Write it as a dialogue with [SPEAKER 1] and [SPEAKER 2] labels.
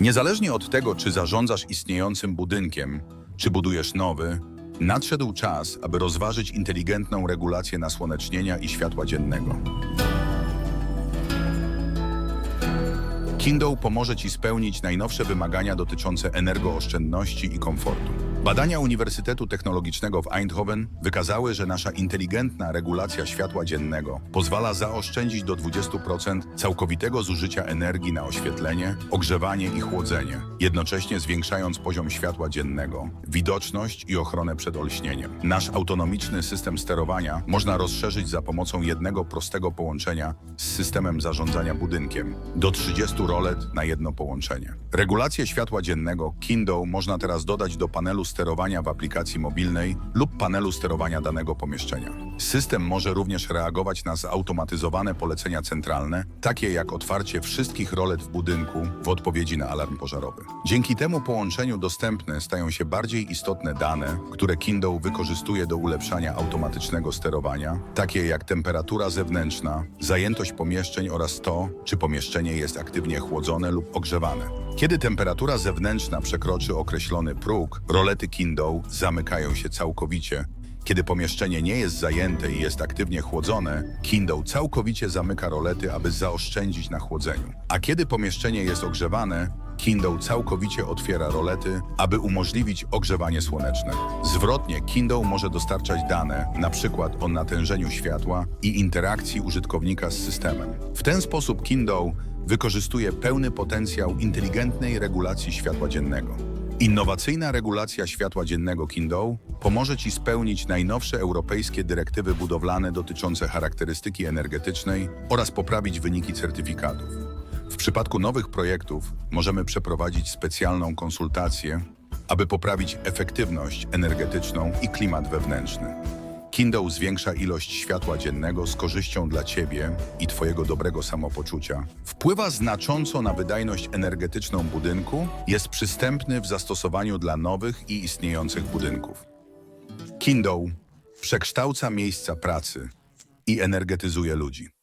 [SPEAKER 1] Niezależnie od tego, czy zarządzasz istniejącym budynkiem, czy budujesz nowy, nadszedł czas, aby rozważyć inteligentną regulację nasłonecznienia i światła dziennego. Kindle pomoże Ci spełnić najnowsze wymagania dotyczące energooszczędności i komfortu. Badania Uniwersytetu Technologicznego w Eindhoven wykazały, że nasza inteligentna regulacja światła dziennego pozwala zaoszczędzić do 20% całkowitego zużycia energii na oświetlenie, ogrzewanie i chłodzenie, jednocześnie zwiększając poziom światła dziennego, widoczność i ochronę przed olśnieniem. Nasz autonomiczny system sterowania można rozszerzyć za pomocą jednego prostego połączenia z systemem zarządzania budynkiem do 30 rolet na jedno połączenie. Regulację światła dziennego Kindle można teraz dodać do panelu sterowania w aplikacji mobilnej lub panelu sterowania danego pomieszczenia. System może również reagować na zautomatyzowane polecenia centralne, takie jak otwarcie wszystkich rolet w budynku w odpowiedzi na alarm pożarowy. Dzięki temu połączeniu dostępne stają się bardziej istotne dane, które Kindle wykorzystuje do ulepszania automatycznego sterowania, takie jak temperatura zewnętrzna, zajętość pomieszczeń oraz to, czy pomieszczenie jest aktywnie chłodzone lub ogrzewane. Kiedy temperatura zewnętrzna przekroczy określony próg, rolety Kindle zamykają się całkowicie. Kiedy pomieszczenie nie jest zajęte i jest aktywnie chłodzone, Kindle całkowicie zamyka rolety, aby zaoszczędzić na chłodzeniu. A kiedy pomieszczenie jest ogrzewane, Kindle całkowicie otwiera rolety, aby umożliwić ogrzewanie słoneczne. Zwrotnie, Kindle może dostarczać dane, przykład o natężeniu światła i interakcji użytkownika z systemem. W ten sposób Kindle wykorzystuje pełny potencjał inteligentnej regulacji światła dziennego. Innowacyjna regulacja światła dziennego Kindle pomoże Ci spełnić najnowsze europejskie dyrektywy budowlane dotyczące charakterystyki energetycznej oraz poprawić wyniki certyfikatów. W przypadku nowych projektów możemy przeprowadzić specjalną konsultację, aby poprawić efektywność energetyczną i klimat wewnętrzny. Kindle zwiększa ilość światła dziennego z korzyścią dla Ciebie i Twojego dobrego samopoczucia. Wpływa znacząco na wydajność energetyczną budynku, jest przystępny w zastosowaniu dla nowych i istniejących budynków. Kindle przekształca miejsca pracy i energetyzuje ludzi.